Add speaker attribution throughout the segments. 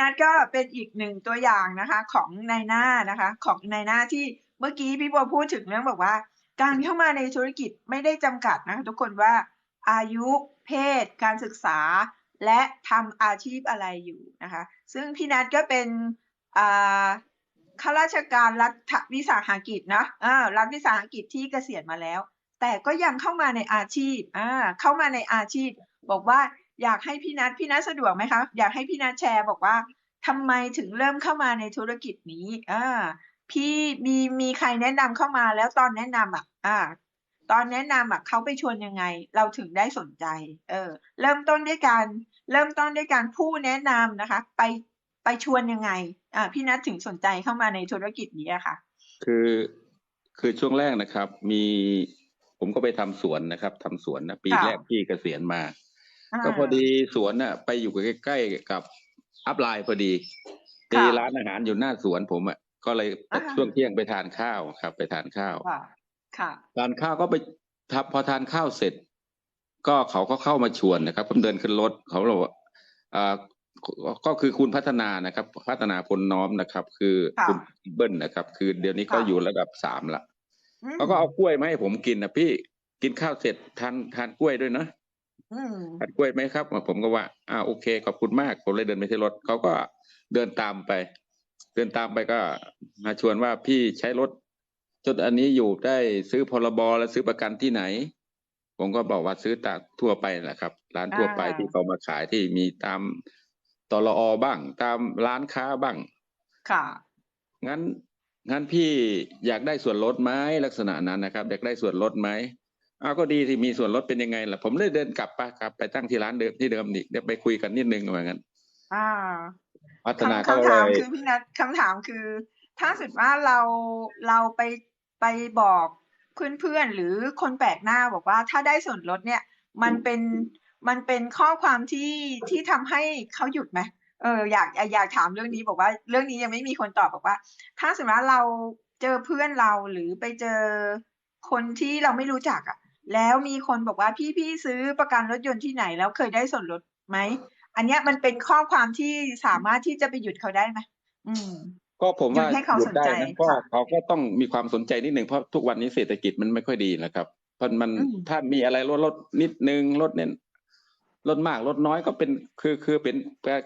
Speaker 1: นัทก็เป็นอีกหนึ่งตัวอย่างนะคะของนายหน้านะคะของนายหน้าที่เมื่อกี้พี่บัวพูดถึงเรื่องบอกว่า การเข้ามาในธุรกิจไม่ได้จำกัดนะคะทุกคนว่าอายุ เพศ การศึกษา และทำอาชีพอะไรอยู่นะคะซึ่งพี่นัทก็เป็นข้าราชการรัฐวิสาหกิจนะรัฐวิสาหกิจที่เกษียณมาแล้ว แต่ก็ยังเข้ามาในอาชีพเข้ามาในอาชีพ บอกว่า อยากให้พี่นัทพี่นัทสะดวกไหมคะอยากให้พี่นัทแชร์บอกว่าทำไมถึงเริ่มเข้ามาในธุรกิจนี้อ่าพี่มีมีใครแนะนำเข้ามาแล้วตอนแนะนำอะ อ่า ตอนแนะนำอะเขาไปชวนยังไง เราถึงได้สนใจ เออ เริ่มต้นด้วยการเริ่มต้นด้วยการผู้แนะนำนะคะ ไปไปชวนยังไง อ่า พี่นัทถึงสนใจเข้ามาในธุรกิจนี้อะค่ะ
Speaker 2: คือคือช่วงแรกนะครับ มีผมก็ไปทำสวนนะครับทำสวนนะปี
Speaker 1: ค่ะ
Speaker 2: แรกพี่เกษียณมาา ก็พอดีสวนน่ะ ไปอยู่ใกล้ๆกับอัพไลน์พอดี
Speaker 1: ค่ะ
Speaker 2: มีร้านอาหารอยู่หน้าสวนผมอะก็เลยตก
Speaker 1: อ่า
Speaker 2: ช่วงเที่ยงไปทานข้าวครับ ไปทานข้าว
Speaker 1: ค่ะค่ะ
Speaker 2: ทานข้าวก็ไปทับพอทานข้าวเสร็จ ก็เขาก็เข้ามาชวนนะครับผมเดินขึ้นรถเขาบอกว่าอ่าก็คือคุณพัฒนานะครับ พัฒนาพลน้อมนะครับ คือ
Speaker 1: ค่ะ
Speaker 2: คุณเบิ้ลนะครับ คือเดี๋ยวนี้ก็
Speaker 1: ค่ะ
Speaker 2: อยู่ระดับสามละ
Speaker 1: อืม
Speaker 2: เขาก็เอากล้วยมาให้ผมกินนะพี่กินข้าวเสร็จทานทานกล้วยด้วยนะ
Speaker 1: อืม
Speaker 2: ทานกล้วยไหมครับ ผมก็ว่าอ่าโอเค ขอบคุณมาก ผมเลยเดินไปที่รถเขาก็เดินตามไป เดินตามไปก็มาชวนว่าพี่ใช้รถจดอันนี้อยู่ได้ซื้อพรบและซื้อประกันที่ไหน ผมก็บอกว่าซื้อตามทั่วไปแหละครับ ร้านทั่วไป
Speaker 1: อ่า
Speaker 2: ที่เขามาขายที่มีตามตลอบ้าง ตามร้านค้าบ้าง
Speaker 1: ค่ะ
Speaker 2: งั้นงั้นพี่อยากได้ส่วนลดไหมลักษณะนั้นนะครับ อยากได้ส่วนลดไหม อ้าวก็ดีที่มีส่วนลดเป็นยังไงล่ะผมเลยเดินกลับไปครับไปตั้งที่ร้านเดิมที่เดิมอีกเดี๋ยวไปคุยกันนิดนึงเหมือนกัน
Speaker 1: อ่า
Speaker 2: พัฒนา
Speaker 1: คำ
Speaker 2: ก็
Speaker 1: คำ
Speaker 2: เล
Speaker 1: ถาม
Speaker 2: ย
Speaker 1: คือพี่นัทคำถามคือ ถ้าสมมติว่าเราเราไปไปบอกเพื่อนๆหรือคนแปลกหน้าบอกว่าถ้าได้ส่วนลดเนี่ย มันเป็นมันเป็นข้อความที่ที่ทำให้เขาหยุดไหมเอออยากอยากถามเรื่องนี้บอกว่า เรื่องนี้ยังไม่มีคนตอบบอกว่า ถ้าสมมติว่าเราเจอเพื่อนเราหรือไปเจอคนที่เราไม่รู้จักอะ แล้วมีคนบอกว่าพี่พี่ซื้อประกันรถยนต์ที่ไหนแล้วเคยได้ส่วนลดไหม อันเนี้ยมันเป็นข้อความที่สามารถที่จะไปหยุดเขาได้ไหมอืม
Speaker 2: ก็ผมว่า
Speaker 1: หยุดให้เขา
Speaker 2: หยุดได้
Speaker 1: สนใจ
Speaker 2: นะเพราะ
Speaker 1: ค่ะ
Speaker 2: เขาก็ต้องมีความสนใจนิดหนึ่งเพราะทุกวันนี้เศรษฐกิจมันไม่ค่อยดีนะครับเพราะมัน
Speaker 1: อืม
Speaker 2: ถ้ามีอะไรลดลดนิดนึงลดเน้นลดมากลดน้อยก็เป็นคือคือเป็น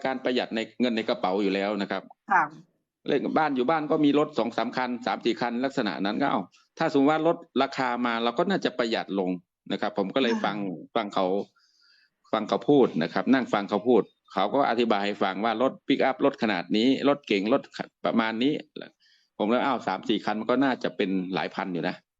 Speaker 2: การประหยัดในเงินในกระเป๋าอยู่แล้วนะครับ
Speaker 1: ค่ะ
Speaker 2: เล่นกับบ้านอยู่บ้านก็มีรถสองสามคันสามสี่คันลักษณะนั้นก็เอาถ้าสมมติว่าลดราคามาเราก็น่าจะประหยัดลงนะครับ ผมก็เลยฟังฟังเขาฟังเขาพูดนะครับ นั่งฟังเขาพูด เขาก็อธิบายให้ฟังว่ารถปิกอัพรถขนาดนี้ รถเก่งรถประมาณนี้ ผมแล้วอ้าวสามสี่คันมันก็น่าจะเป็นหลายพันอยู่นะ